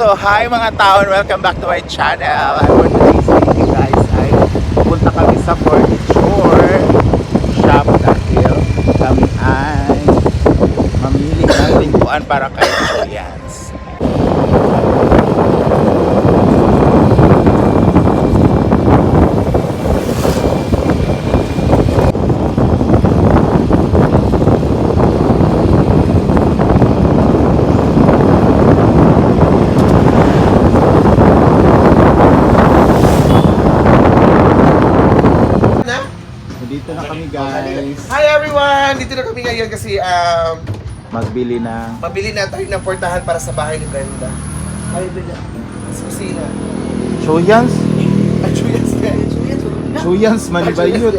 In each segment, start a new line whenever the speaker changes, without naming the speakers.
So, hi mga taon, welcome back to my channel. And for today's video guys ay pupunta kami sa furniture shop dahil kami ay mamili ng pintuan para kay Julians.
Na?
So, dito na kami guys.
Hi everyone! Dito na kami ngayon kasi um,
Magbili ng
mabili na tayo ng portahan para sa bahay ni Brenda. Ay, Brenda. Sa kusina.
Chuyans?
Ay, Chuyas ka.
Chuyans man ba yun?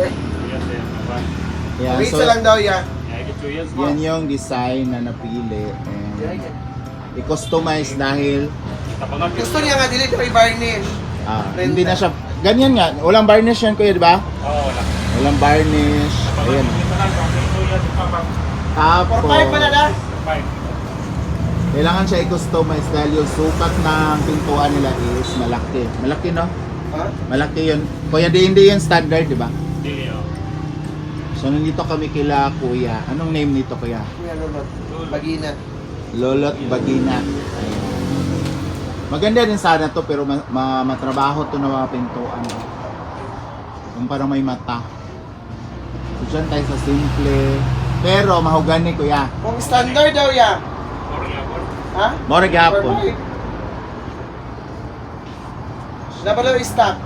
Yeah,
Wait
so,
lang daw ya.
yan yung design na napili. And i-customize dahil
Gusto niya nga dili kay varnish.
ah, hindi na siya, ganyan nga, walang varnish yan kuya, di ba?
Oo, wala.
Walang varnish. Ayan. Tapos,
For five pa na
kailangan siya i-customize dahil yung sukat ng pintuan nila is malaki. Malaki, no?
Ha?
Malaki yun. Kuya, di, hindi yun standard, di ba?
Dili, oh.
So, nandito kami kila kuya. Anong name nito, kuya?
Kuya Lolot. Bagina.
Lolot Bagina. Maganda din sana to pero ma- ma- matrabaho to na mga pintuan. Yung parang may mata. So dyan tayo sa simple. Pero mahugani kuya.
Kung standard daw ya.
Or yapon.
Ha?
More
For
gapon.
five. Nabalaw stock.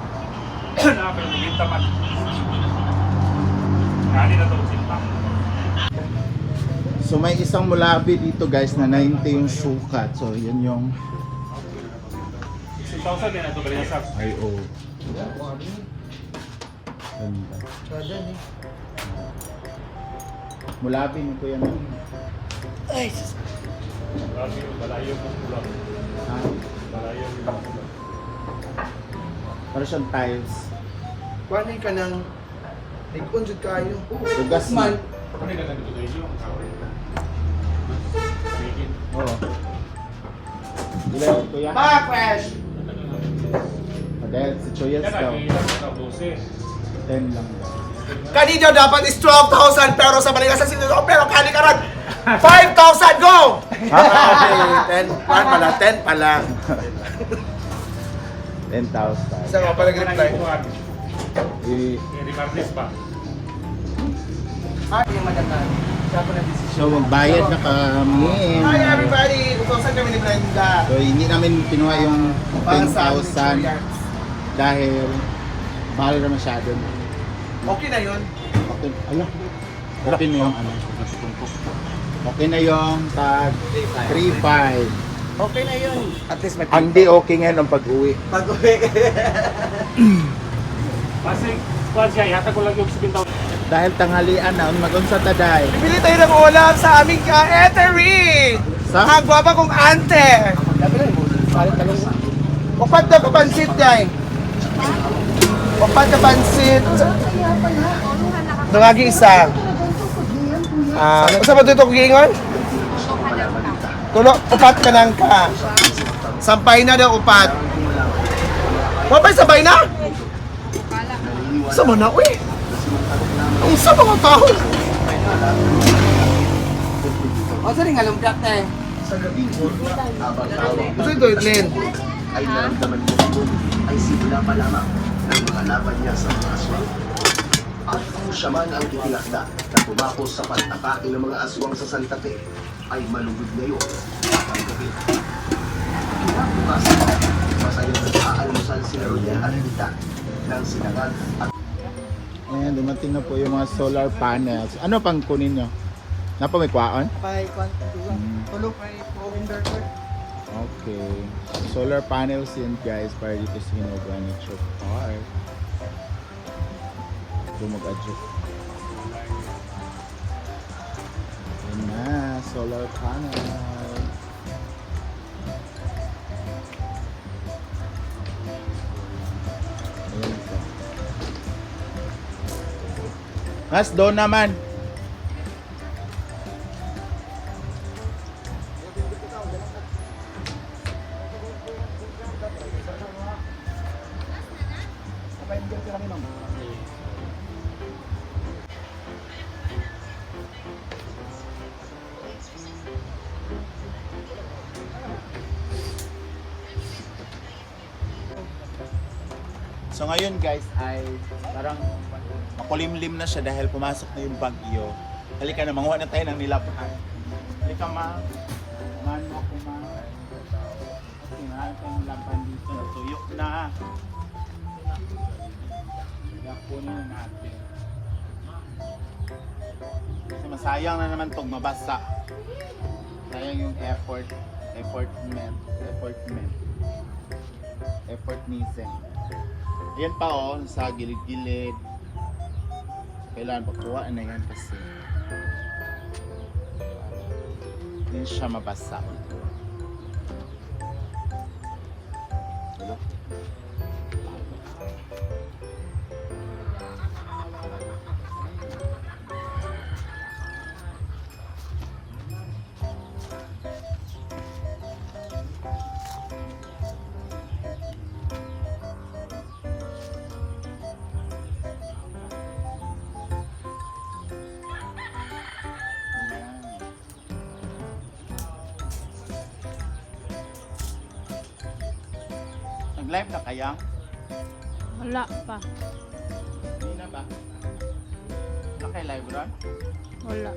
So may isang mulabi dito guys na 90 yung sukat. So yun yung
6,000 din na to, bali sa.
IO. Ganda.
Kada ni.
Mulabi ni kuya na.
Ay, sus-
Grabe yung balayo mo kulang.
Ha?
Balayo yung kulang.
Para siyang tiles.
Kuhanin ka ng Nag-on jud kayo.
Tugas man.
Ano yung ganito sa inyo? Samigin.
Oo. Ilan kuya?
Ma, fresh!
Dahil si Choyas
Yan,
daw.
nag-iilang na 12.
10 lang daw.
Kanina dapat is 12,000 pero sa Baligasan sinunod ako pero kani karan 5,000 go! okay, 10 pa pala, 10 pala.
10,000.
Isa nga pala reply.
I-
Regardless pa.
Ay, yung decision.
So magbayad na kami.
Hi everybody! Utosan kami ni Brenda.
So hindi namin pinuha yung
Para sa
10,000
Julians.
dahil mahal na masyado.
Okay na yun.
Okay, ala. Okay na yung ano. Okay na yung tag 3-5.
Okay na yun. At least may
Hindi okay ngayon ang pag-uwi.
Pag-uwi.
Kasi, kuwan siya, yata ko lang yung 7,000.
Dahil tanghalian na, magunsa taday.
Bibili tayo ng ulam sa aming uh, eatery!
Sa?
Ang gwapa kong ante! Upat na papansit day. Upat na pansit. Nangagi isa. Ah, uh, sa ba ito giingon? Tulo, upat ka nang ka. Sampay na daw upat. Wapay sabay na? Sa mo na, uy. Ang sa mga tao.
O, sorry nga lumpiat eh.
Gusto ito, Glenn.
ay naramdaman mo ito ay simula pa lamang ng mga laban niya sa mga aswang. At kung siya man ang itinakda na tumakos sa pagtakain ng mga aswang sa Santate, ay malugod ngayon at ang gabi. Kinabukasan, masayang nag-aalmusal si Roya at Rita ng sinangag at
Ayan, dumating na po yung mga solar panels. Ano pang kunin nyo? Napa may kwaon?
Pay, kwanto,
Hmm.
tulog kay inverter.
Okay. Solar panels yun guys para dito sa Hinobra Nature Park. Ito mag-adjust. Ayan na, solar panel. Mas doon naman. So ngayon guys ay parang makulimlim na siya dahil pumasok na yung bagyo. Halika na, manguha na tayo ng nilabahan. Halika ma. Mano ako ma. Kasi mahal tayong nilabahan dito. Natuyok na. Kaya kunin na natin. Kasi masayang na naman tong mabasa. Sayang yung effort. Effortment. Effortment. Effort missing. Yan pa oh, sa gilid-gilid. Kailangan pakuha na yan kasi hindi siya mabasa. Diba? Nag-live na kaya?
Wala pa.
Hindi na ba? Naka-live ron?
Wala.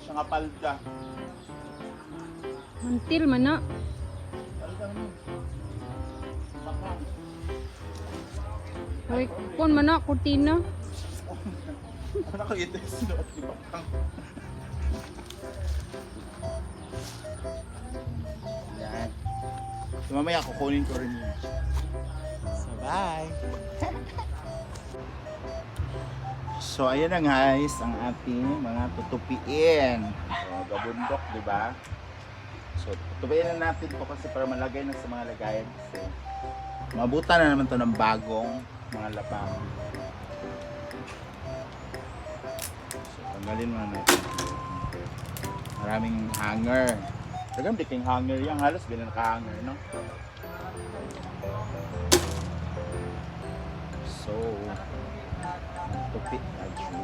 Siya nga palda.
Mantil man na.
Palda mo. Baka.
Hoy, kon man na, kurtina.
Ito yung sinuot ni Bakang? Yan. So mamaya kukunin ko rin yun. So bye! so ayan na guys, ang ating mga tutupiin. So, gabundok, di ba? So tutupiin na natin to kasi para malagay na sa mga lagayan kasi mabuta na naman to ng bagong mga labang. So, tanggalin muna natin. Maraming hanger. Dagang biking hanger yan. Halos bilang naka-hanger, no? So, tupit na dyan.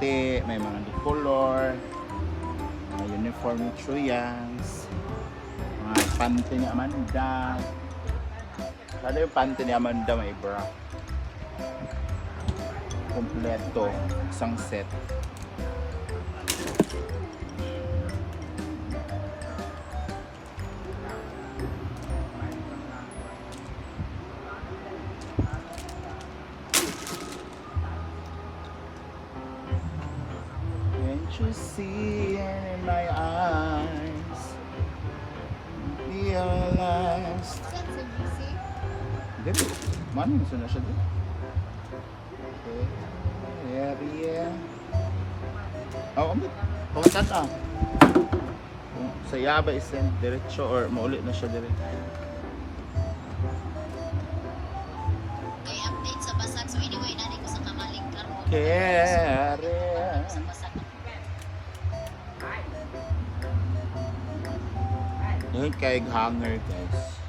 Puti, may mga color, mga uniform ni Chuyans, mga pante ni Amanda. Lalo yung pante ni Amanda may bra. Kompleto, isang set. You see in my eyes? Realize. Dito. Yung na siya dito? Okay. Area. Oh, umit. Na. Kung sa yaba isend diretso or maulit na siya diretso.
May update sa basag. So anyway, nari ko sa kamaling karon.
Kere. Yun kay hanger guys.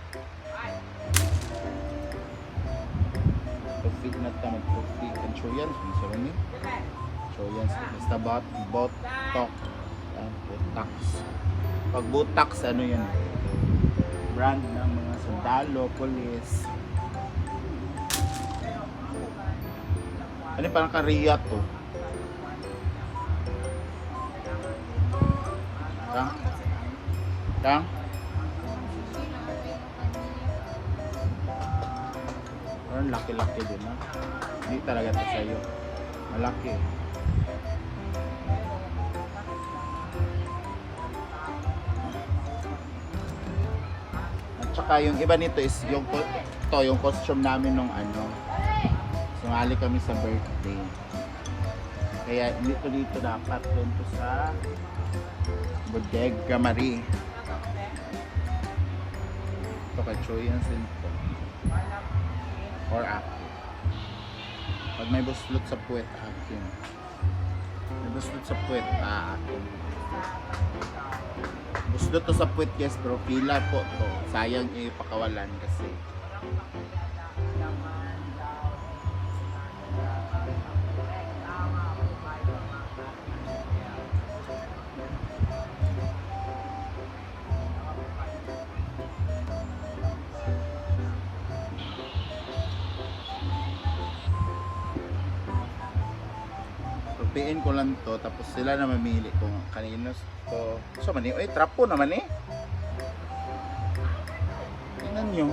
Perfect na ta mag-perfect ang Troyans. Ang sarang ni. Troyans. Basta bot, bot, tok. Yan, botax. Pag botax, ano yun? Brand ng mga sundalo, police. Ano parang kariya to? Kang? Kang? Parang laki-laki din ha. Hindi talaga ito sa'yo. Malaki. At saka yung iba nito is yung to, yung costume namin nung ano. Sumali kami sa birthday. Kaya dito dito dapat doon to sa Bodega Marie. Ito kay Choy yan sin Or ako. Pag may buslot sa puwet, akin. May buslot sa puwet, akin. Buslot to sa puwet, guys, bro. Pila po to. Sayang ipakawalan kasi. Tupiin ko lang to, tapos sila na mamili kung kanino to. So, man eh, Uy, trapo naman eh. Tingnan nyo.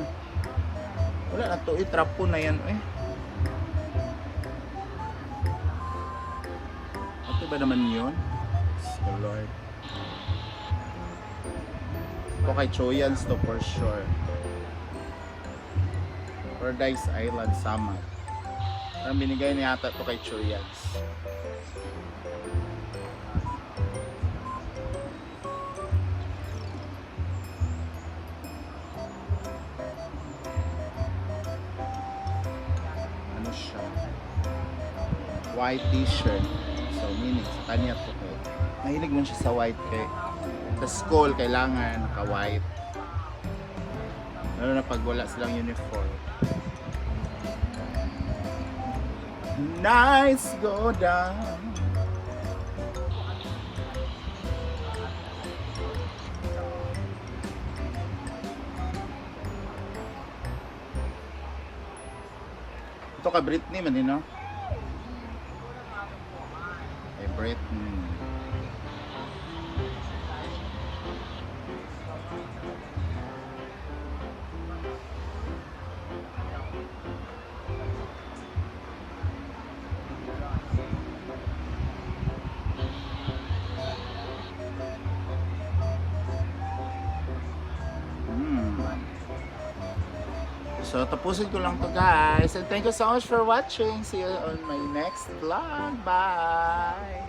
Wala na to, eh, trapo na yan, eh. Okay ba naman yun? Oh Lord. Ito kay Choyans to for sure. Paradise Island Summer. Ang binigay niya ata to kay Choyans. White t-shirt. So meaning sa kanya to kay mahilig man siya sa white kay sa school kailangan naka white lalo na pag wala silang uniform. Nice go down. Ito ka Britney man no? Kay Britney. Hmm. So, tapusin ko lang to guys. And thank you so much for watching. See you on my next vlog. Bye!